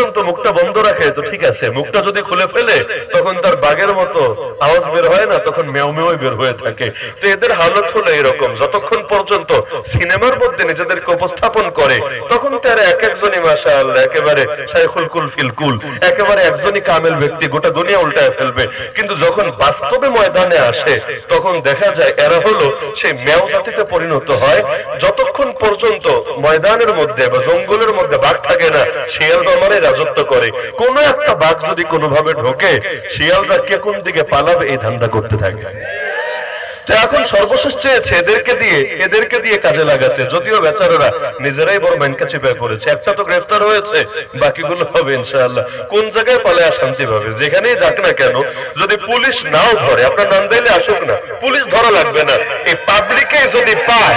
পর্যন্ত মুখটা বন্ধ রাখে, তো ঠিক আছে। মুখটা যদি খুলে ফেলে, তখন তার বাঘের মতো আওয়াজ বের হয় না, তখন মেও মেও বের হয়ে থাকে। তো এদের হালত হলো এরকম। যতক্ষণ পর্যন্ত সিনেমার মধ্যে নিজেদেরকে উপস্থাপন করে, তখন তারা এক একজনই মাসা আল্লাহ একেবারে শাইখুল কুল ফিল কুল, একেবারে একজনই কামেল ব্যক্তি, গোটা দুনিয়া উল্টায় ফেলবে। কিন্তু যখন বাস্তবে ময়দানে আসে, তখন দেখা যায় এরা হলো সেই মেও জাতিতে পরিণত হয়। যতক্ষণ পর্যন্ত ময়দানের মধ্যে বা জঙ্গলের মধ্যে বাঘ থাকে না, শিয়াল দমারে রাজত্ব করে। কোন একটা বাঘ যদি কোনোভাবে ঢোকে, শিয়ালরা কে কোন দিকে পালাবে এই ধান্দা করতে থাকে। এখন সর্বশেষ চেয়েছে এদেরকে দিয়ে এদেরকে দিয়ে কাজে লাগাতে। যদিও বেচারারা নিজেরাই বড় ব্যাংকা চিপায় পড়েছে। একটা তো গ্রেফতার হয়েছে, বাকিগুলো হবে ইনশাআল্লাহ। কোন জায়গায় পালে শান্তি পাবে? যেখানেই যাক না কেন, যদি পুলিশ নাও ধরে, আপনার নান্দাইলে আসুক না। পুলিশ ধরা লাগবে না। এই পাবলিকে যদি পায়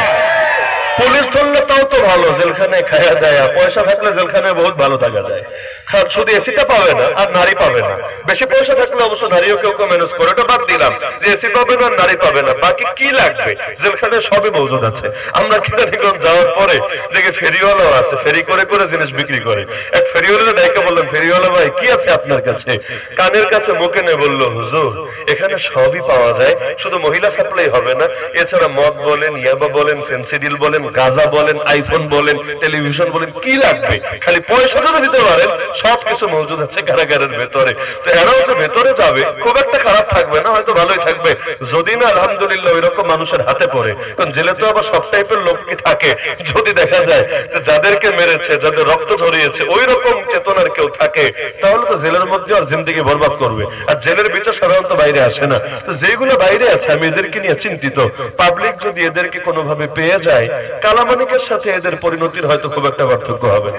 পুলিশ ধরলে তাও তো ভালো, জেলখানায় খায়া দেয় পয়সা থাকলে জেলখানায় বহুত ভালো থাকা যায়। খান শুধু এসিটা পাবে না, আর নারী পাবে না। বেশি পয়সা থাকলে অবশ্য নারীও কেউ কেউ ম্যানেজ করে। ওটা বাদ দিলাম যে এসি পাবে না নারী পাবে না। বাকি কি লাগবে? জেলখানায় সবই মজুদ আছে। আমরা কেরানীগঞ্জ যাওয়ার পরে দেখে ফেরিওয়ালাও আছে। ফেরি করে করে জিনিস বিক্রি করে। এক ফেরিওয়ালা ডাইকে বললাম, ফেরিওয়ালা ভাই, কি আছে আপনার কাছে? কানের কাছে মুখে নে বলল, হুজুর, এখানে সবই পাওয়া যায়। শুধু মহিলা সাপ্লাই হবে না। এছাড়া মদ বলেন, ইয়াবা বলেন ফেন্সিডিল বলেন গাজা বলেন আইফোন বলেন টেলিভিশন বলেন, কি লাগবে? খালি পয়সা যদি দিতে পারেন সব কিছু মজুদ আছে কারাগারের ভেতরে। তো এরাও যে ভেতরে যাবে, খুব একটা খারাপ থাকবে না, হয়তো ভালোই থাকবে। যদি না, আলহামদুলিল্লাহ ওই রকম মানুষের হাতে পড়ে। কারণ জেলে তো আবার সব টাইপের লোক কি থাকে, যদি দেখা যায়। যে যাদেরকে মেরেছে, যাদের রক্ত ঝরিয়েছে ওই রকম চেতনার কেউ থাকে, তাহলে তো জেলের মধ্যে আর জিন্দিগি বরবাদ করবে। আর জেলের বিচার সাধারণত বাইরে আসে না। তো যেগুলো বাইরে আছে, আমি এদেরকে নিয়ে চিন্তিত। পাবলিক যদি এদেরকে কোনোভাবে পেয়ে যায় কালামানিকের সাথে এদের পরিণতির হয়তো খুব একটা পার্থক্য হবে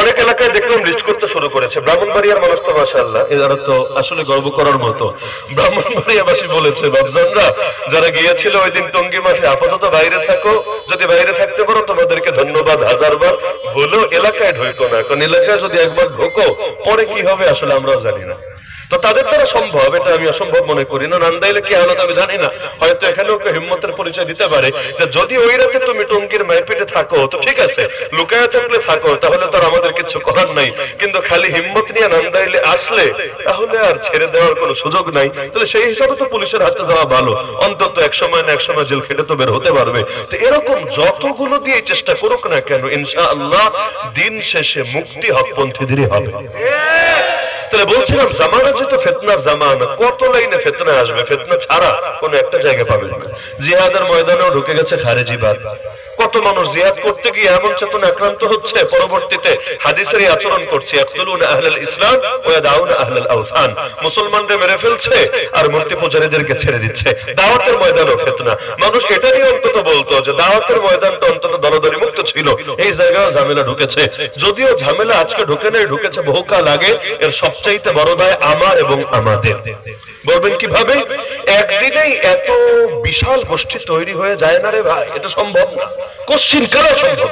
অনেক এলাকায় দেখলাম লিস্ট করতে শুরু করেছে। ব্রাহ্মণবাড়িয়ার মানুষ তো মাসাল্লাহ এরা তো আসলে গর্ব করার মতো। ব্রাহ্মণবাড়িয়াবাসী বলেছে বাবজানরা যারা গিয়েছিল ওই দিন টঙ্গি মাঠে, আপাতত বাইরে থাকো। যদি বাইরে থাকতে পারো, তোমাদেরকে ধন্যবাদ হাজারবার। বলেও এলাকায় ঢুকো না। কারণ এলাকায় যদি একবার ঢোকো, পরে কি হবে আসলে আমরাও জানি না। তো তাদের দ্বারা সম্ভব, এটা আমি অসম্ভব মনে করি। না নান্দাইলে কি হালত আমি জানি না। হয়তো এখানেও কেউ হিম্মতের পরিচয় দিতে পারে যে যদি ওই রাতে তুমি টঙ্গির মাইপিটে থাকো, তো ঠিক আছে, লুকায় থাকলে থাকো, তাহলে তো আমাদের কিছু করার নাই। কিন্তু খালি হিম্মত নিয়ে নান্দাইলে আসলে, তাহলে আর ছেড়ে দেওয়ার কোনো সুযোগ নাই। তাহলে সেই হিসাবে তো পুলিশের হাতে যাওয়া ভালো। অন্তত এক সময় না এক সময় জেল খেটে তো বের হতে পারবে। তো এরকম যতগুলো দিয়ে চেষ্টা করুক না কেন ইনশা আল্লাহ দিন শেষে মুক্তি হকপন্থীদেরই হবে। তাহলে বলছিলাম, জামানা যেহেতু ফেতনার জামানা। কত লাইনে ফেতনা আসবে? ফেতনা ছাড়া কোনো একটা জায়গা পাবেন না। জিহাদের ময়দানেও ঢুকে গেছে খারেজিবাদ কত মানুষ জিহাদ করতে গিয়ে এমন চেতনা আক্রান্ত হচ্ছে? পরবর্তীতে হাদিসেরই আচরণ করছে, ইয়াকতুলুন আহলাল ইসলাম ওয়া দাউন আহলাল আওসান। মুসলমানদের মেরে ফেলছে আর মূর্তি পূজারীদেরকে ছেড়ে দিচ্ছে। দাওয়াতের ময়দানও ফেতনা। মানুষ এটা নিয়ে অন্তত বলতো যে দাওয়াতের ময়দানটা অন্তত দলদলি মুক্ত ছিল। এই জায়গায় ঝামেলা ঢুকেছে। যদিও ঝামেলা আজকে ঢুকে নেই, ঢুকেছে বহুকাল আগে। এর সবচাইতে বড় দায় আমার এবং আমাদের। বলবেন কীভাবে? একদিনেই এত বিশাল গোষ্ঠী তৈরি হয়ে যায় না রে ভাই, এটা সম্ভব না কোশ্চিন কেন সম্ভব?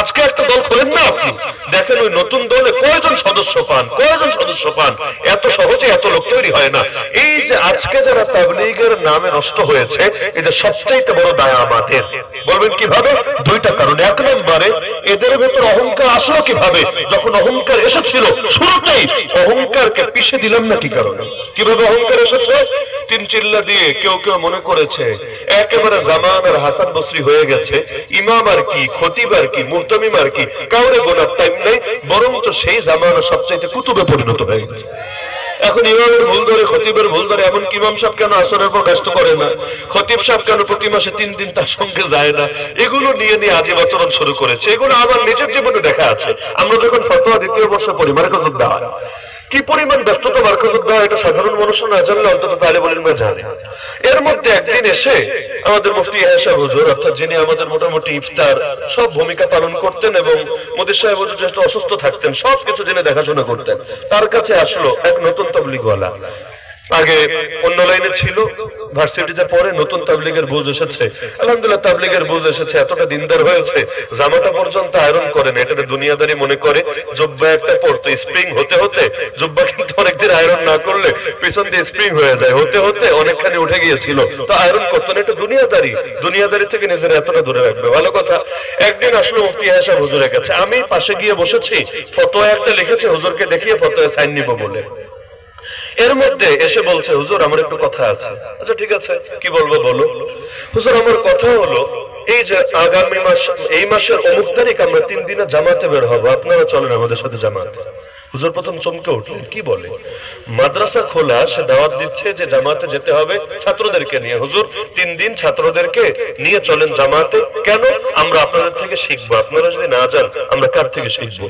আজকে একটা দল খোলেন না আপনি? দেখেন ওই নতুন দলে কয়জন সদস্য পান? কয়জন সদস্য পান? এত সহজে এত লোক তৈরি হয় না। এই যে আজকে যারা তাবলিগের নামে নষ্ট হয়েছে, এটা সবচাইতে বড় দায় আমাদের। বলবেন কীভাবে? দুইটা কারণ। এক নম্বরে, এদের ভেতর অহংকার আসলো কীভাবে? যখন অহংকার এসেছিল শুরুতেই, অহংকারকে পিষে দিলাম না কি কারণে? কীভাবে অহংকার এসেছে? তিন চিল্লা দিয়ে কেউ কেউ মনে করেছে, একেবারে জামান আর হাসান বসরি হয়ে গেছে, ইমাম আর কি, খতিব আর কি আর কি? কাউরে টাইম নাই, বরঞ্চ সেই জামানা সবচাইতে কুতুবে পরিণত হয়ে গেছে। এখন ইমামের ভুল ধরে, খতিবের ভুল ধরে, এমন ইমাম সাহেব কেন আসরের পর ব্যস্ত করে না? খতিব সাহেব কেন প্রতি মাসে তিন দিন তার সঙ্গে যায় না? এগুলো নিয়ে নিয়ে আজীব আচরণ শুরু করেছে। এগুলো আমার নিজের জীবনে দেখা আছে। আমরা যখন ফতোয়া দ্বিতীয় বর্ষ পড়ি মার্কাজুদ দেওয়া কি পরিমাণ ব্যস্ততা বারকত দেওয়া এটা সাধারণ মানুষ না, জানলে অন্তত তাহলে বলেন বা জানে। এর মধ্যে একদিন এসে আমাদের মুফতি ইহাসা হুজুর, অর্থাৎ যিনি আমাদের মোটামুটি ইফতার সব ভূমিকা পালন করতেন এবং মোদী সাহেব হুজুর যেহেতু অসুস্থ থাকতেন সব কিছু জেনে দেখাশোনা করতেন। তার কাছে আসলো এক নতুন তবলিগওয়ালা। আগে অন্য লাইনে ছিল, ভার্সিটিতে পরে নতুন তাবলিগের বুঝ এসেছে। আলহামদুলিল্লাহ, তাবলিগের বুঝ এসেছে, এতটা দিনদার হয়েছে। জামাটা পর্যন্ত আয়রন করে না এটা দুনিয়াদারি মনে করে। জব্বা একটা পড়তো স্প্রিং হতে হতে, জব্বা কিন্তু অনেকদিন আয়রন না করলে পিছন দিয়ে স্প্রিং হয়ে যায়। হতে হতে অনেকখানি উঠে গিয়েছিল। তো আয়রন করতো না, এটা দুনিয়াদারি। দুনিয়াদারি থেকে নিজের এতটা দূরে রাখবে। ভালো কথা, একদিন আসলে মুফতি হাসান হুজুরের কাছে। আমি পাশে গিয়ে বসেছি, ফতোয়া একটা লিখেছে, হুজুরকে দেখিয়ে ফতোয়া সাইন নিব বলে। এর মধ্যে এসে বলছে, হুজুর, আমার একটু কথা আছে। আচ্ছা ঠিক আছে, কি বলব বলো? হুজুর, আমার কথা হলো, এই যে আগামী মাস, এই মাসের অমুক তারিখ আমরা তিন দিনে জামাতে বের হব। আপনারা চলেন আমাদের সাথে জামাতে। হুজুর প্রথম চমকে উঠলেন, কি বলে? মাদ্রাসা খোলা, সে দাওয়াত দিচ্ছে যে জামাতে যেতে হবে ছাত্রদেরকে নিয়ে। হুজুর, তিন দিন ছাত্রদেরকে নিয়ে চলেন জামাতে। কেন? আমরা আপনাদের থেকে শিখব। আপনারা যদি না যান, আমরা কার থেকে শিখব?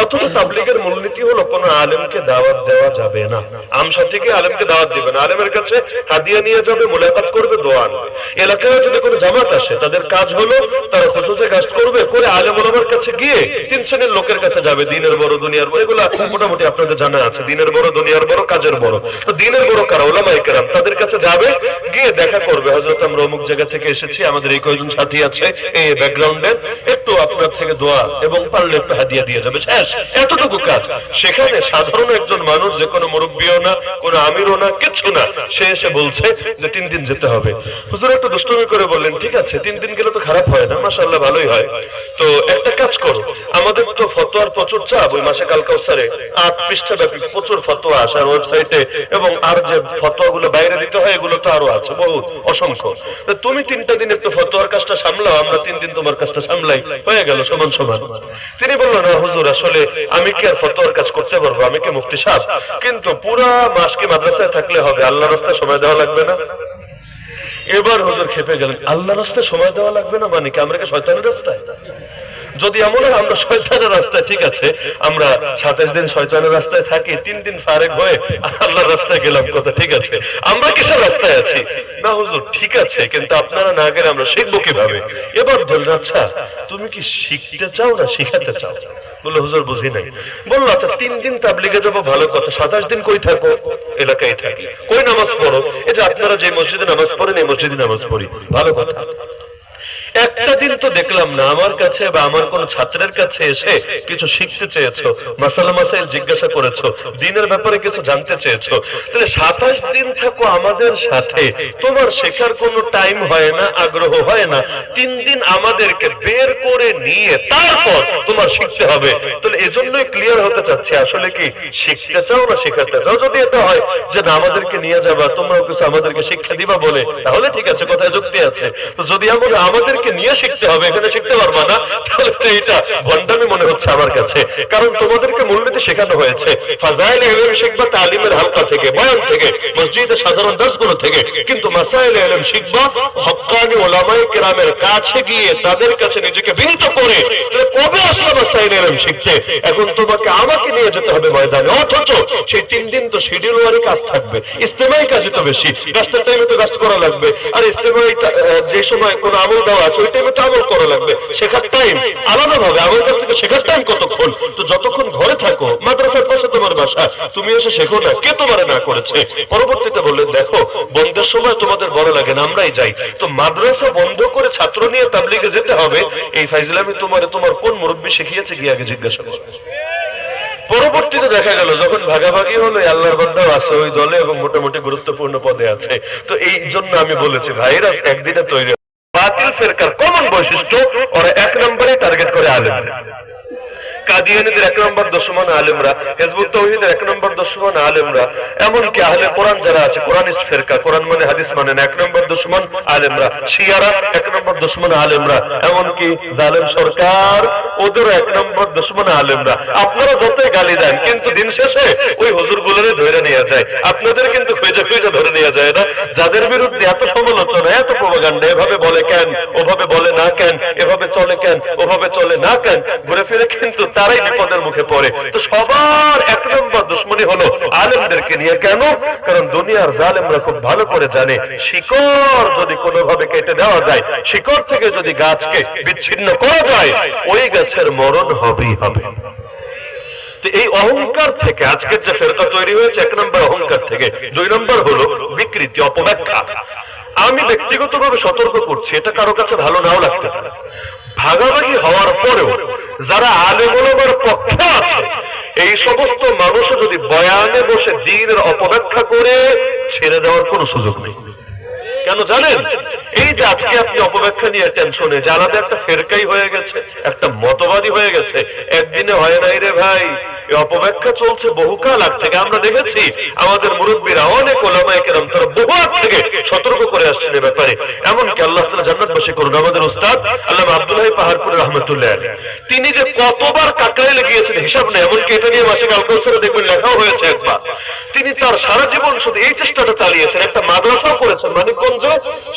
অথচ তাবলিগের মূলনীতি হলো, কোন আলেমকে দাওয়াত দেওয়া যাবে না। আমসা থেকে আলেমকে দাওয়াত দিবে না। আলেমের কাছে হাদিয়া নিয়ে যাবে, মোলাকাত করবে, দোয়া আনবে। এলাকায় যদি কোনো জামাত আসে, তাদের কাজ হলো, তারা খুশুতে কাজ করবে, করে আলেম ওলামার কাছে গিয়ে তিন শ্রেণির লোকের কাছে যাবে, দিনের বড়, দুনিয়ার বড়। এগুলো মোটামুটি আপনাদের জানা আছে। দিনের বড়, দুনিয়ার বড়, কাজের বড়। তো দিনের বড় কারা? ওলামাই কেরাম, তাদের কাছে যাবে, গিয়ে দেখা করবে। হজরত আমরা অমুক জায়গা থেকে এসেছি, আমাদের এই কয়জন সাথী আছে, এই ব্যাকগ্রাউন্ডে একটু আপনার থেকে দোয়া এবং পারলে একটু হাদিয়া দিয়ে যাবে। শেষ, এতটুকু কাজ। সেখানে সাধারণ একজন মানুষ, যে কোনো মুরব্বীও না, কোনো আমিরও না, কিচ্ছু না, সে এসে বলছে যে তিন দিন যেতে হবে। হুজুর একটু দুষ্টমি করে বললেন, ঠিক আছে, তিন দিন গেলে তো খারাপ হয় না মাসাল্লাহ ভালোই হয়। তো একটা কাজ করো, আমাদের তো ফতোয়ার প্রচুর চাপ, ওই মাসে কাল কাউসারে। আট পৃষ্ঠা প্রচুর ফতোয়া আছে আর ওয়েবসাইটে এবং আর যে বাইরে দিতে হয়, এগুলো তো আরও আছে, বহু, অসংখ্য। তুমি তিনটা দিন একটু ফতোয়ার কাজটা সামলাও, আমরা তিন দিন তোমার কাজটা সামলাই। হয়ে গেল, সমান সমান। তিনি বলল না হুজুর, আসলে আমি কি আর ফতোয়ার কাজ করতে পারব? আমি কি মুফতি সাহেব? কিন্তু পুরা মাস কি মাদ্রাসায় থাকলে হবে? আল্লাহ রাস্তায় সময় দেওয়া লাগবে না? এবার হুজুর খেপে গেলেন আল্লাহ রাস্তায় সময় দেওয়া লাগবে না মানে কি আমরা কি শয়তানের রাস্তায়? যদি এমন হয়, আমরা শয়তানের রাস্তায়, ঠিক আছে, আমরা সাতাশ দিন শয়তানের রাস্তায় থাকি, তিন দিন ফারেক হয়ে আল্লাহর রাস্তায় গেলাম, কথা ঠিক আছে। আমরা কিসের রাস্তায় আছি? না, হুজুর, ঠিক আছে, কিন্তু আপনারা না গেলে আমরা শিখব কীভাবে? এবার বললেন আচ্ছা তুমি কি শিখতে চাও না শিখাতে চাও? বলল, হুজুর, বুঝি নাই। বলল আচ্ছা তিন দিন তাবলিগে যাব, ভালো কথা, সাতাশ দিন কই থাকো? এলাকায় থাকি। কই নামাজ পড়ো? যে আপনারা যে মসজিদে নামাজ পড়েন, এই মসজিদে নামাজ পড়ি, ভালো কথা। একটা দিন তো দেখলাম না, আমার কাছে বা আমার কোন ছাত্রের কাছে এসে কিছু শিখতে চেয়েছো, মাসালা মাসাইল জিজ্ঞাসা করেছ, দিনের ব্যাপারে কিছু জানতে চেয়েছো। তাহলে সাতাশ দিন থাকো আমাদের সাথে, তোমার শেখার কোনো টাইম হয় না, আগ্রহ হয় না। তিন দিন আমাদেরকে বের করে নিয়ে তারপর তোমার শিখতে হবে। তাহলে এজন্যই ক্লিয়ার হতে চাচ্ছি, আসলে কি শিখতে চাও না শেখাতে চাও? যদি এটা হয় যে না, আমাদেরকে নিয়ে যাবা, তোমরাও কিছু আমাদেরকে শিক্ষা দিবা বলে, তাহলে ঠিক আছে, কোথায় যুক্তি আছে। তো যদি আমরা আমাদেরকে নিয়ে শিখতে হবে, এখানে শিখতে পারবা না। তাহলে তো এটা ভণ্ডামি মনে হচ্ছে আমার কাছে। কারণ তোমাদেরকে মূলনীতি শেখানো হয়েছে। ফাজাইল এলম শিখবা তালিমের হালকা থেকে, বয়ান থেকে, মসজিদের সাধারণ দাসগুলো থেকে। কিন্তু মাসাইল এলম শিখবা হক্কানি ওলামাই কেরামের কাছে গিয়ে তাদের কাছে নিজেকে বিনীত করে। কবে আসলে মাসাইল এলম শিখতে? এখন তোমাকে আমাকে নিয়ে যেতে হবে ময়দানে। অথচ সেই তিন দিন তো শিডিউল ওয়ারি কাজ থাকবে। ইস্তেমাই কাজে তো বেশি। গাছটার টাইমে তো গাছ করা লাগবে। আর ইস্তেমাই যে সময় কোনো আমল দেওয়া আছে করা লাগবে। শেখার টাইম আলাদা ভাবে। কাছ থেকে শেখার টাইম কতক্ষণ? তো যতক্ষণ ঘরে থাকো, মাদ্রাসার পাশে তোমার বাসা, তুমি এসে শেখো না কে না করেছে। পরবর্তীতে বললেন, দেখো, বন্ধের সময় তোমাদের বড় লাগে না, আমরাই যাই। তো মাদ্রাসা বন্ধ করে ছাত্র নিয়ে তাবলিগে যেতে হবে। এই ফাইজলামি তোমার তোমার কোন মুরব্বী শিখিয়েছে গিয়ে আগে জিজ্ঞাসা করো। পরবর্তীতে দেখা গেল, যখন ভাগাভাগি হলো আল্লাহর বান্দাও আছে, ওই দলে এবং মোটামুটি গুরুত্বপূর্ণ পদে আছে। তো এই জন্য আমি বলেছি, ভাইরা একদিনে তৈরি বাতিল ফেরকার কমন বৈশিষ্ট্য ওরা এক নম্বরে টার্গেট করে আলেম। কাদিয়ানিদের এক নম্বর দুশ্মন আলেমরা, হেজবুত এক নম্বর দুশ্মন আলেমরা, এমনকি আহলে কোরআন যারা আছে ফেরকা, কোরআন মানে হাদিস মানে এক নম্বর আলেমরা, শিয়ারা এক নম্বর আলেমরা, এমনকি জালেম সরকার ওদের এক নম্বর আলেমরা। আপনারা যতই গালি দেন, কিন্তু দিন শেষে ওই হুজুর গুলোরে ধরে নিয়ে যায়। আপনাদের কিন্তু খুঁজে খুঁজে ধরে নিয়ে যায় না। যাদের বিরুদ্ধে এত সমালোচনা, এত প্রভাগান্ডা এভাবে বলে কেন, ওভাবে বলে না কেন, এভাবে চলে কেন, ওভাবে চলে না কেন, ঘুরে ফিরে কিন্তু তারাই বিপদের মুখে পড়ে। তো সবার এক নম্বর দুশ্মনী হলো আলেমদেরকে নিয়ে কেন? কারণ দুনিয়ার জালেমরা খুব ভালো করে জানে, শিকড় যদি কোনোভাবে কেটে দেওয়া যায়, শিকড় থেকে যদি গাছকে বিচ্ছিন্ন করা যায়, ওই গাছের মরণ হবেই হবে। এই অহংকার থেকে, আজকের যে ফেরকা তৈরি হয়েছে, এক নম্বর অহংকার থেকে, দুই নম্বর হলো বিকৃতি, অপব্যাখ্যা। আমি ব্যক্তিগতভাবে সতর্ক করছি, এটা কারও কাছে ভালো নাও লাগতে পারে। ভাগাভাগি হওয়ার পরেও যারা আলেমুলমার পক্ষে আছে, এই সমস্ত মানুষও যদি বয়ানে বসে দিনের অপব্যাখ্যা করে, ছেড়ে দেওয়ার কোনো সুযোগ নেই। কেন জানেন? এই যে আজকে আপনি অপব্যাখ্যা নিয়ে টেনশনে জানাতে একটা ফেরকাই হয়ে গেছে, একটা মতবাদী হয়ে গেছে। একদিনে হয় নাই রে ভাই অপব্যাখ্যা চলছে বহুকাল আগ থেকে। আমরা দেখেছি আমাদের মুরব্বীরা, অনেক ওলামায় কেরাম, তারা বহু আগ থেকে সতর্ক করে আসছেন এ ব্যাপারে। এমনকি আল্লাহ তালা জান্নাতবাসী করুন। আমাদের উস্তাদ আল্লাহ আব্দুল্লাহ পাহাড়পুর রহমতুল্লাহ আলী। তিনি যে কতবার কাকায় লেগিয়েছেন হিসাব নেই, এমনকি এটা নিয়ে মাসিক কালকৌশলে দেখবেন লেখাও হয়েছে একবার। তিনি তার সারা জীবন শুধু এই চেষ্টাটা চালিয়েছেন, একটা মাদ্রাসাও করেছেন, মানিকগঞ্জ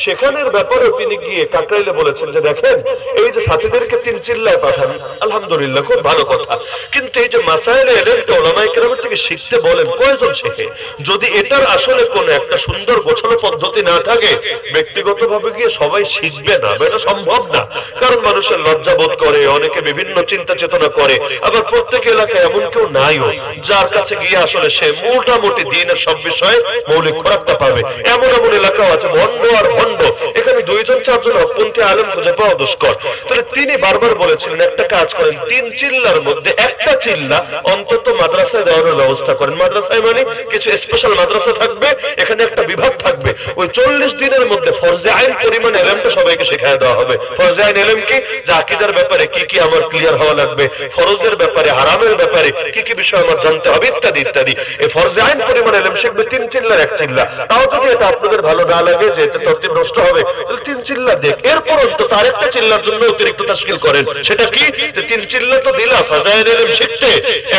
সেখানের ব্যাপারেও তিনি গিয়ে কাকরাইলে বলেছেন যে, দেখেন, এই যে সাথীদেরকে তিন চিল্লায় পাঠান, আলহামদুলিল্লাহ, খুব ভালো কথা। কিন্তু এই যে মাসাইলে এলেন তো ওলামাই কেরামের থেকে শিখতে বলেন, কয়জন শেখে? যদি এটার আসলে কোন একটা সুন্দর গোছানো পদ্ধতি না থাকে, ব্যক্তিগতভাবে গিয়ে সবাই শিখবে না এটা সম্ভব না। কারণ মানুষের লজ্জা বোধ করে, অনেকে বিভিন্ন চিন্তা চেতনা করে, আবার প্রত্যেক এলাকায় এমন কেউ নাইও, যার কাছে গিয়ে আসলে সে মোটামুটি দিনের সব বিষয়ে মৌলিক খোরাকটা পাবে। এমন এমন এলাকাও আছে ভণ্ড আর ভণ্ড এখানে দুইজন চারজন অপন্থী আলেম খুঁজে পাওয়া দুষ্কর। তাহলে তিনি বারবার বলেছিলেন, একটা কাজ করেন, তিন চিল্লার মধ্যে একটা চিল্লা অন্তত মাদ্রাসায় দেওয়ার ব্যবস্থা করেন। মাদ্রাসায় মানে কিছু স্পেশাল মাদ্রাসা থাকবে, এখানে একটা বিভাগ থাকবে। ওই চল্লিশ দিনের মধ্যে ফরজে আইন পরিমাণ এলেমটা সবাইকে শেখায় দেওয়া হবে। ফরজে আইন এলেম কি? যে আকিদার ব্যাপারে কি কি আমার ক্লিয়ার হওয়া লাগবে, ফরজের ব্যাপারে, হারামের ব্যাপারে কি কি বিষয় আমার জানতে হবে, ইত্যাদি ইত্যাদি। এই ফরজে আইন পরিমাণ এলেম শিখবে তিন চিল্লার এক চিল্লা। তাও যদি এটা আপনাদের ভালো না লাগে, যে এটা নষ্ট হবে। তিন চিল্লা দেখ। এরপর অন্তত আরেকটা চিল্লার জন্য অতিরিক্ত তাস্কিল করেন। সেটা কি? তিন চিল্লা তো দিলা ফাজাইল এলেম শিখতে।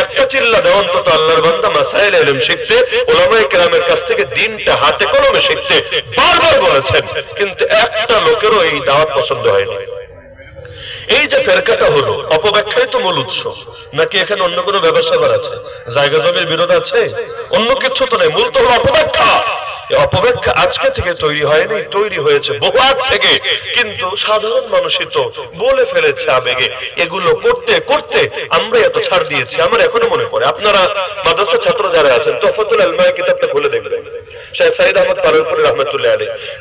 একটা চিল্লা দেওয়া অন্তত আল্লাহর বান্দা মাসাইল এলেম শিখতে। ওলামায়ে কেরামের কাছ থেকে দিনটা হাতে কলমে শিখতে। বারবার বলেছেন। কিন্তু একটা লোকেরও এই দাওয়াত পছন্দ হয়নি। এই যে ফেরকাটা হলো, অপব্যাখ্যাই তো মূল উৎস। নাকি এখানে অন্য কোনো ব্যবসা আছে? জায়গা জমির বিরোধ আছে? অন্য কিছু তো নেই। মূল তো হলো অপব্যাখ্যা। অপব্যাখ্যা আজকে থেকে তৈরি হয়নি, তৈরি হয়েছে বহু আগ থেকে। কিন্তু সাধারণ মানুষই তো বলে ফেলেছে আবেগে, এগুলো করতে করতে আমরা এত ছাড় দিয়েছি, আমার এখনও মনে পড়ে। আপনারা মাদ্রাসা ছাত্র যারা আছেন তফতুল আলমায় কিতাবটা খুলে দেখবেন। শেখ সাইদ আহমদ পারের রহমতুল্লাহ আলী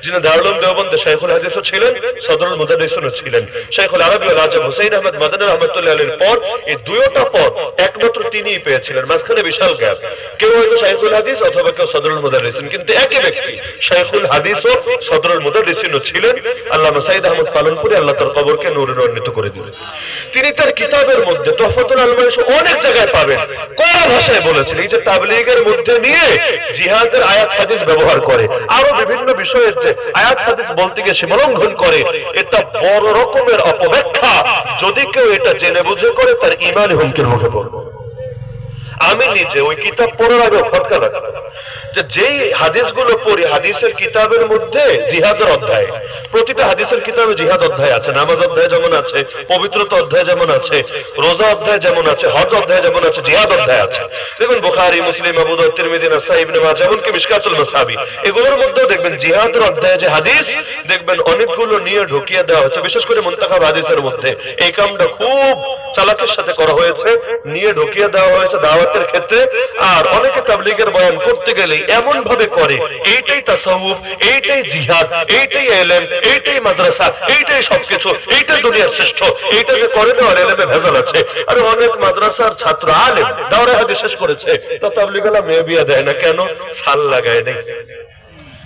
করে দিলেন। তিনি তার কিতাবের মধ্যে তফতুল আলমাইশ অনেক জায়গায় পাবেন। কড়া ভাষায় বলেছেন, এই যে তাবলিগের মধ্যে নিয়ে জিহাদের আয়াত হাদিস ব্যবহার করে, আরও বিভিন্ন বিষয়ের যে আয়াত হাদিস বলতে গিয়ে সীমালঙ্ঘন করে। এটা বড় রকমের অপব্যাখ্যা। যদি কেউ এটা জেনে বুঝে করে, তার ইমানে হুমকির মুখে পড়বে। আমি নিজে ওই কিতাব পড়ার আগে ফটকা লাগতাম যে হাদিসগুলো পড়ি, হাদিসের কিতাবের মধ্যে জিহাদের অধ্যায়, প্রতিটা হাদিসের কিতাবে জিহাদ অধ্যায় আছে, নামাজ অধ্যায় যেমন আছে, পবিত্রতা অধ্যায় যেমন আছে, রোজা অধ্যায় যেমন আছে, হজ অধ্যায় যেমন আছে, জিহাদ অধ্যায় আছে। দেখবেন বুখারী, মুসলিম, আবু দাউদ, তিরমিজি, নাসাই, ইবনে মাজাহ, এমনকি মিশকাতুল মাসাবি, এগুলোর মধ্যেও দেখবেন জিহাদের অধ্যায়ে যে হাদিস, দেখবেন অনেকগুলো নিয়ে ঢুকিয়ে দেওয়া হয়েছে, বিশেষ করে মুনতাখাব হাদিসের মধ্যে। এই কামটা খুব চালাকের সাথে করা হয়েছে, নিয়ে ঢুকিয়ে দেওয়া হয়েছে দাওয়াতের ক্ষেত্রে, আর অনেকে তাবলিগের বয়ান করতে গেলেই এমন ভাবে করে, এইটাই তাসাউফ, এইটাই জিহাদ, এইটাই এলেম, এইটাই মাদ্রাসা, এইটাই সবকিছু এইটা দুনিয়ার শ্রেষ্ঠ, এইটা যে করে দেওয়ার এলেমে ভেজাল আছে। আরে অনেক মাদ্রাসার ছাত্র আলেম দাওরা হাদিস শেষ করেছে। তো তাবলিগালা মেয়ে বিয়া দেয় না কেন? সাল লাগায় নেই।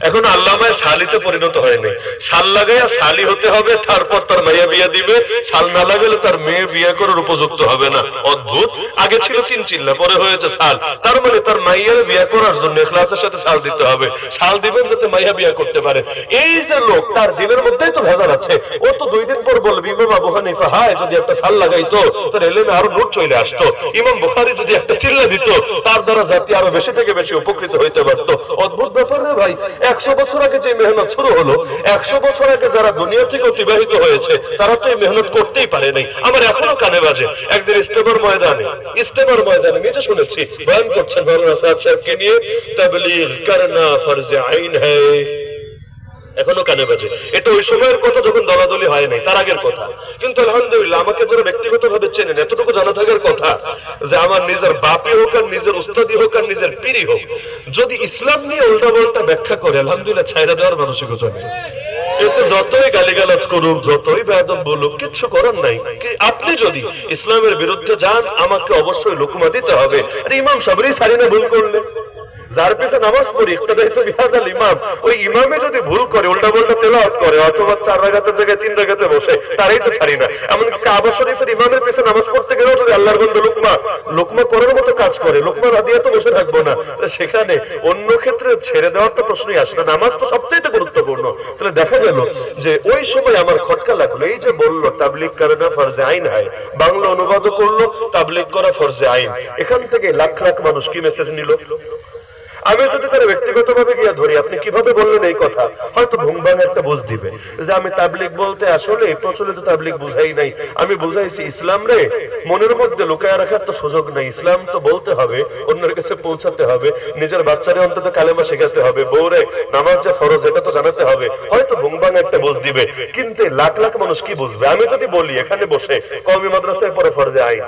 এখন আল্লামায় সালিতে পরিণত হয়নি। সাল লাগাইয়া সালি হতে হবে, তারপর তার মাইয়া বিয়া দিবে। সাল না লাগালে তার মেয়ে বিয়ে করার উপযুক্ত হবে না। অদ্ভুত। আগে ছিল তিন চিল্লা, পরে হয়েছে সাল তার মানে তার মাইয়ার বিয়ে করার জন্য এখলাসের সাথে সাল দিতে হবে। সাল দিবেন যাতে মাইয়া বিয়ে করতে পারে। এই যে লোক, তার দিনের মধ্যেই তো ভেজাল আছে। ও তো দুই দিন পর বলবে, ইমাম আবু হানিফা, হায়, যদি একটা সাল লাগাইতো, তার এলেমে আরও নোট চলে আসতো। ইমাম বুখারী যদি একটা চিল্লা দিত, তার দ্বারা জাতি আরও বেশি থেকে বেশি উপকৃত হইতে পারতো। অদ্ভুত ব্যাপার রে ভাই। একশো বছর আগে যে মেহনত শুরু হলো, একশো বছর আগে যারা দুনিয়া থেকে অতিবাহিত হয়েছে, তারা তো এই মেহনত করতেই পারে নাই আমার এখনও কানে বাজে। একদিন ইস্তেমার ময়দানে ইস্তেমার ময়দানে, আমি যে শুনেছি, বয়ান করছেন মৌলানা সাহেব সাহেবকে নিয়ে, তাবলিগ করনা ফরজে আইন হ্যায় এখনও কানে বাজে এটা ওই সময়ের কথা যখন দলাদলি হয় নাই, তার আগের কথা। কিন্তু আলহামদুলিল্লাহ, আমাকে যারা ব্যক্তিগত ভাবে চেনেন, এতটুকু জানা থাকার কথা যে আমার নিজের বাপে হোক আর নিজের উস্তাদি হোক আর নিজের পীরই হোক, যদি ইসলাম নিয়ে উল্টা পাল্টা ব্যাখ্যা করে, আলহামদুলিল্লাহ ছাইরা দেওয়ার মানসিকতা নেই। এতে যতই গালিগালাজ করুক, যতই বেদম বলুক, কিচ্ছু করার নাই। আপনি যদি ইসলামের বিরুদ্ধে যান, আমাকে অবশ্যই লোকমা দিতে হবে। ইমাম সাবরি সারিনা ভুল করলে যার পিছে নামাজ পড়ি ইক্তাদাই তো বিহাদাল ইমাম, ওই ইমামে যদি ভুল করে, উল্টা পাল্টা তেলাওয়াত করে, অথবা চার রাগাতের জায়গায় তিন রাগাতে বসে, তারাই তো ছাড়ি না। এমনকি কাবা শরীফের ইমামের পিছে নামাজ পড়তে গেলেও যদি আল্লাহর বন্ধু লোকমা লোকমা করার মতো কাজ করে, লোকমা রাদিয়া তো বসে থাকব না সেখানে অন্য ক্ষেত্রে ছেড়ে দেওয়ার তো প্রশ্নই আসে না। নামাজ তো সবচেয়ে গুরুত্বপূর্ণ। তাহলে দেখা গেল যে ওই সময় আমার খটকা লাগল, এই যে বলল তাবলিক করে না, ফরজে আইন হয়। বাংলা অনুবাদ করল তাবলিক করা ফরজে আইন। এখান থেকে লাখ লাখ মানুষ কি মেসেজ নিল? আমি যদি তার ব্যক্তিগত ভাবে গিয়ে ধরি, আপনি কীভাবে বললেন এই কথা? হয়তো ভুংবাং একটা বুঝ দিবে। যে আমি তাবলিক বলতে আসলে প্রচলিত তাবলিক বুঝাই নাই। আমি বুঝাইছি, ইসলাম রে, মনের মধ্যে লুকায় রাখার তো সুযোগ নাই। ইসলাম তো বলতে হবে, অন্যের কাছে পৌঁছাতে হবে, নিজের বাচ্চারে অন্তত কালেমা শেখাতে হবে, বউরে নামাজ যে ফরজ, এটা তো জানাতে হবে। হয়তো ভুংবাং একটা বুঝ দিবে। কিন্তু লাখ লাখ মানুষ কি বুঝবে? আমি যদি বলি, এখানে বসে কমি মাদ্রাসায় পরে ফরজে আইন।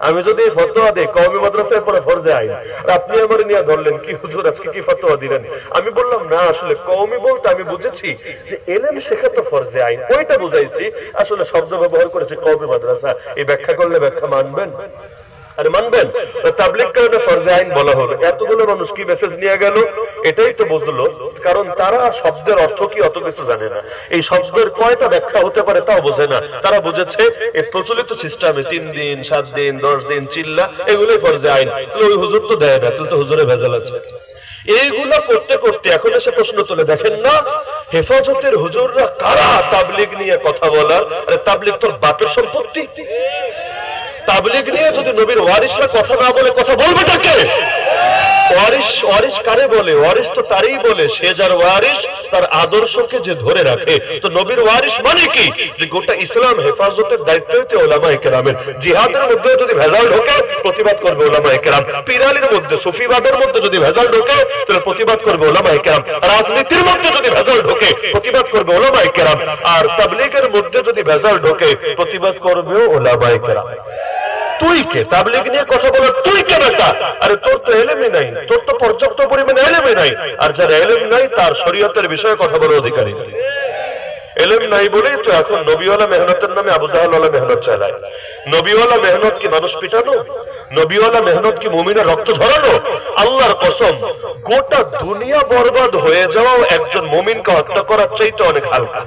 আমি যদি ফতোয়া দেই, কওমি মাদ্রাসায় পরে ফরজে আইন। আর আপনি আমার নিয়ে ধরলেন, কি হুজুর, আজকে কি ফতোয়া দিলেন? আমি বললাম, না, আসলে কওমি বলতে আমি বুঝেছি যে এলেম শেখা তো ফরজে আইন। ওইটা বুঝাইছি, আসলে শব্দ ব্যবহার করেছে কওমি মাদ্রাসা। এই ব্যাখ্যা করলে ব্যাখ্যা মানবেন? আরে মানবেন তাবলিক কারণে ফরজে আইন বলা হলো এতগুলো মানুষ কি মেসেজ নিয়ে গেল? এটাই তো বুঝলো, কারণ তারা শব্দের অর্থ কি অত কিছু জানে না। এই শব্দের কয়টা ব্যাখ্যা হতে পারে তাও বোঝে না। তারা বুঝেছে এই প্রচলিত সিস্টেমে তিন দিন, সাত দিন, দশ দিন, চিল্লা, এগুলোই ফরজে আইন। ওই হুজুর তো দেয় না তো হুজুরে ভেজাল আছে। এইগুলা করতে করতে এখন এসে প্রশ্ন তুলে দেখেন না, হেফাজতের হুজুররা কারা তাবলিগ নিয়ে কথা বলার? আরে তাবলিগ তোর বাপের সম্পত্তি? তাবলিগ নিয়ে যদি নবীর ওয়ারিসরা কথা না বলে কথা বলবে তাকে? ওয়ারিস ওয়ারিস কারে বলে? ওয়ারিস তো তারই বলে। সে যার ওয়ারিস তার আদর্শকে যে ধরে রাখে, তো নবীর ওয়ারিস মানে কি? যে গোটা ইসলাম হেফাজতের দায়িত্ব হইতে ওলামায়ে কেরামের। জিহাদের মধ্যে যদি ভেজাল ঢোকে, প্রতিবাদ করবে ওলামায়ে কেরাম। পিরালির মধ্যে, সুফিবাদের মধ্যে যদি ভেজাল ঢোকে, তাহলে প্রতিবাদ করবে ওলামায়ে কেরাম। রাজনীতির মধ্যে যদি ভেজাল ঢোকে, প্রতিবাদ করবে ওলামায়ে কেরাম। আর তাবলিগের মধ্যে যদি ভেজাল ঢোকে, প্রতিবাদ করবে ওলামায়ে কেরাম। তুই কে? তাবলিগ নিয়ে কথা বলার তুই কে বেটা? আরে তোর তো এলেমই নাই, তোর পর্যাপ্ত পরিমাণে এলেমই নাই। আর যার এলেম নাই, তার শরীয়তের বিষয়ে কথা বলার অধিকারী। নেই এলেম নাই বলেই তো এখন নবীওয়ালা মেহনতের নামে আবু জাহালওয়ালা মেহনত চালায়। নবীওয়ালা মেহনত কি মানুষ পিটানো নবীওয়ালা মেহনত কি মুমিনের রক্ত ধরানো আল্লাহর কসম, গোটা দুনিয়া বরবাদ হয়ে যাওয়াও একজন মুমিনকে হত্যা করার চাইতে অনেক হালকা।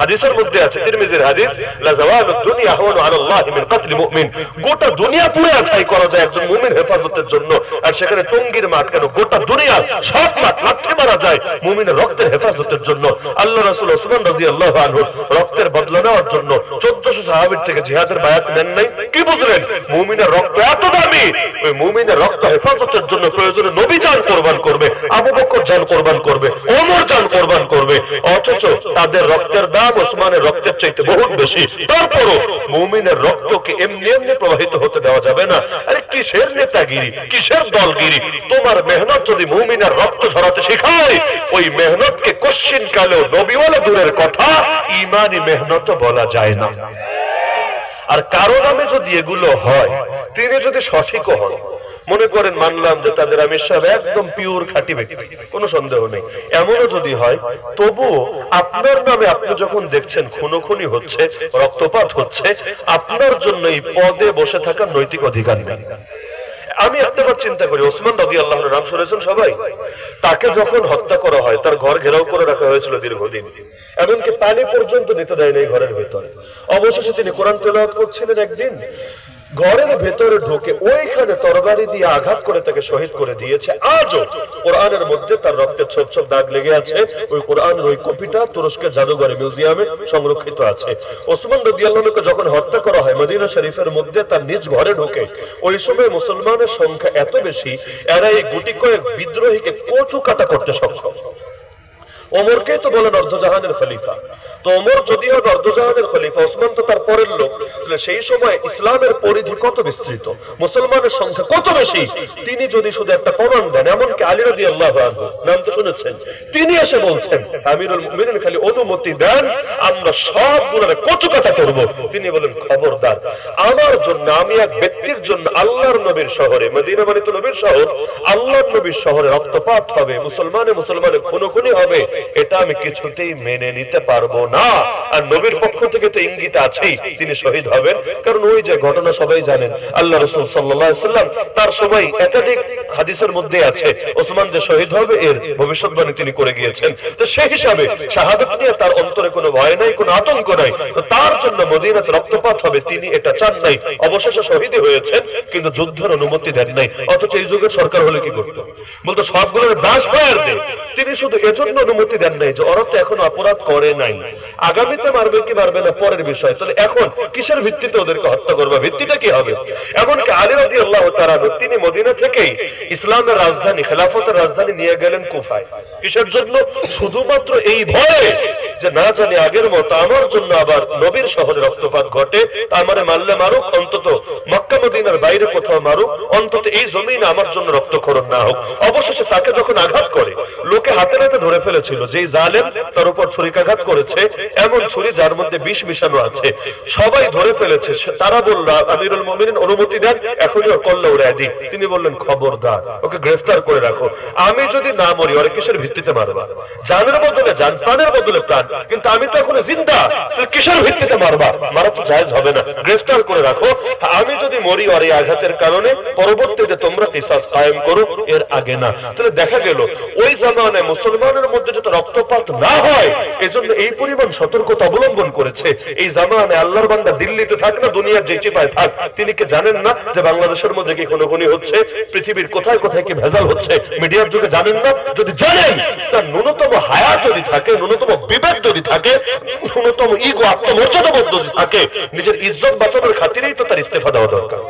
হাদিসের মধ্যে আছে, তিরমিজির হাদিস, লা জাওয়ালুদ দুনিয়া হুয়ানু আলাল্লাহ মিন কতল মুমিন। গোটা দুনিয়া পুরো আছাই করা যায় একজন মুমিন হেফাজতের জন্য। আর সেখানে টঙ্গির মাঠ কেন? গোটা দুনিয়া সব মাঠ লাথি মারা যায় মুমিনের রক্তের হেফাজতের জন্য। আল্লাহ রাসূল ওসমান রাদিয়াল্লাহু আনহু রক্তের বদলা নেওয়ার জন্য 1400 সাহাবীর থেকে জিহাদের বায়াত নেন নাই। কি বুঝলেন? মুমিনের রক্ত এত দামি, ওই মুমিনের রক্ত হেফাজতের জন্য প্রয়োজনে নবী জান কোরবান করবে, আবু বকর জান কোরবান করবে, ওমর জান কোরবান করবে। অথচ তাদের রক্তের দাম ওসমানের রক্তের চাইতে বহুত বেশি। তারপরও মুমিনের রক্তকে এমনি এমনি প্রবাহিত হতে দেওয়া যাবে না। আরে কিসের নেতাগিরি? কিসের দলগিরি? তোমার মেহনত যদি মুমিনের রক্ত ঝরাতে শেখায়, ওই মেহনতকে কশ্চিন কালেও নবীওয়ালা দূরের কথা, ইমানি মেহনত বলা যায় না। আর কারও নামে যদি এগুলো হয়, তিনি যদি সঠিকও হন মনে করেন মানলাম যে তাদের আমির সাহেব একদম পিওর খাঁটি ব্যক্তি। কোনো সন্দেহ নেই। এমনও যদি হয় তবু আপনার নামে আপনি যখন দেখছেন খুনোখুনি হচ্ছে, রক্তপাত হচ্ছে, আপনার জন্য এই পদে বসে থাকার নৈতিক অধিকার নেই। আমি একটাবার চিন্তা করি, ওসমান রবি আল্লাহর নাম শুনেছেন সবাই? তাকে যখন হত্যা করা হয়, তার ঘর ঘেরাও করে রাখা হয়েছিল দীর্ঘদিন। এমনকি পানি পর্যন্ত নিতে দেয় নাই ঘরের ভেতরে। অবশেষে তিনি কোরআন তেলাওয়াত করছিলেন একদিন। ঘরের ভেতরে ঢুকে ওইখানে তরবারি দিয়ে আঘাত করে তাকে শহীদ করে দিয়েছে। আজও কোরআনের মধ্যে তার রক্তের ছোপ ছোপ দাগ লেগে আছে। ওই কোরআনের ওই কপিটা তুরস্কের জাদুঘরে মিউজিয়ামে সংরক্ষিত আছে। ওসমান রবিআল্লাহকে যখন হত্যা করা হয় মদিনা শরীফের মধ্যে, তার নিজ ঘরে ঢুকে, ওই সময় মুসলমানের সংখ্যা এত বেশি, এরা এই গুটি কয়েক বিদ্রোহীকে কচু কাটা করতে সক্ষম। ওমরকেই তো বলেন অর্ধজাহানের খলিফা। তো ওমর যদি হবে অর্ধজাহানের খলিফা, ওসমান তো তার পরের লোক, তাহলে সেই সময় ইসলামের পরিধি কত বিস্তৃত? মুসলমানের সংখ্যা কত বেশি? তিনি যদি শুধু একটা প্রমাণ দেন, এমনকি আলী রাজি আল্লাহ নাম তো শুনেছেন, তিনি এসে বলছেন, আমিরুল মুমিনিন খালি অনুমতি দেন, আমরা সব গুণারে কচু কথা করব। তিনি বলেন, খবরদার, আমার জন্য, আমি এক ব্যক্তির জন্য আল্লাহর নবীর শহরে, মদিনা মানে তো নবীর শহর, আল্লাহর নবীর শহরে রক্তপাত হবে, মুসলমানে মুসলমানে খুনোখুনি হবে এটা আমি কিছুতেই মেনে নিতে পারব না। আর নবীর পক্ষ থেকে তো ইঙ্গিত আছেই, তিনি শহীদ হবেন। কারণ ওই যে ঘটনা সবাই জানেন, আল্লাহ রসুল সাল্লাম তার সময় একাধিক হাদিসের মধ্যে আছে, ওসমান যে শহীদ হবে, এর ভবিষ্যৎবাণী তিনি করে গিয়েছেন। তো সেই হিসাবে শাহাদত নিয়ে তার অন্তরে কোনো ভয় নাই, কোনো আতঙ্ক নাই। তো তার জন্য মদিনাতে রক্তপাত হবে, তিনি এটা চান নাই। অবশেষে শহীদই হয়েছেন, কিন্তু যুদ্ধের অনুমতি দেন নাই। অথচ এই যুগের সরকার হলে কি করতো? বলতো, সবগুলোর দাস ফায়ার দে তিনি শুধু এজন্য অনুমতি দেন নাই যে ওরা তো এখনও অপরাধ করে নাই। আগামীতে মারবে কি মারবে না, পরের বিষয়। তাহলে এখন কিসের ভিত্তিতে ওদেরকে হত্যা করবে? ভিত্তিটা কি হবে? এমনকি আলী রাজি আল্লাহ তারা তিনি মদিনা থেকেই ইসলামের রাজধানী, খেলাফতের রাজধানী নিয়ে গেলেন কুফায়। কিসের জন্য? শুধুমাত্র এই ভয়ে যে না জানি আগের মতো আমার জন্য আবার নবীর শহরে রক্তপাত ঘটে তা আমারে মারলে মারুক, অন্তত মক্কা মদিনার বাইরে কোথাও মারুক, অন্তত এই জমিন আমার জন্য রক্তক্ষরণ না হোক। অবশেষে তাকে যখন আঘাত করে, লোকে হাতে হাতে ধরে ফেলেছিল। যেই জালেম তার উপর ছুরিকাঘাত করেছে, এমন ছুরি যার মধ্যে বিষ মিশানো আছে। সবাই ধরে ফেলেছে তারা বলল, আমিরুল মমিনিন অনুমতি দেন, এখনই ওর কল্লা উড়াই তিনি বললেন, খবরদার, ওকে গ্রেফতার করে রাখো। আমি যদি না মরি, ওরে কিসের ভিত্তিতে মারবা? জানের বদলে জান প্রাণের বদলে প্রাণ, কিন্তু আমি তো এখন জিন্দা কিসের ভিত্তিতে মারবা? মারা তো জায়েজ হবে না, গ্রেফতার করে রাখো। আমি যদি মরি আর এই আঘাতের কারণে পরবর্তীতে তোমরা কিসাস কায়েম করো, এর আগে না। তাহলে দেখা গেল, ওই জামানায় মুসলমানের মধ্যে যাতে রক্তপাত না হয়, এজন্য এই পরিমাণ সতর্কতা অবলম্বন করেছে। এই জামানায় আল্লাহর বান্দা দিল্লিতে থাক না, দুনিয়ার যে চিপায় থাক, তিনি কি জানেন না যে বাংলাদেশের মধ্যে কি কোনো হচ্ছে? পৃথিবীর কোথায় কোথায় কি ভেজাল হচ্ছে? মিডিয়ার যুগে জানেন না? যদি জানেন, তার ন্যূনতম হায়া যদি থাকে, ন্যূনতম বিবেক যদি থাকে, ন্যূনতম ইগো আত্মমর্যাদাবোধ যদি থাকে, নিজের ইজ্জত বাঁচানোর খাতিরেই তো তার ইস্তেফা দেওয়া দরকার।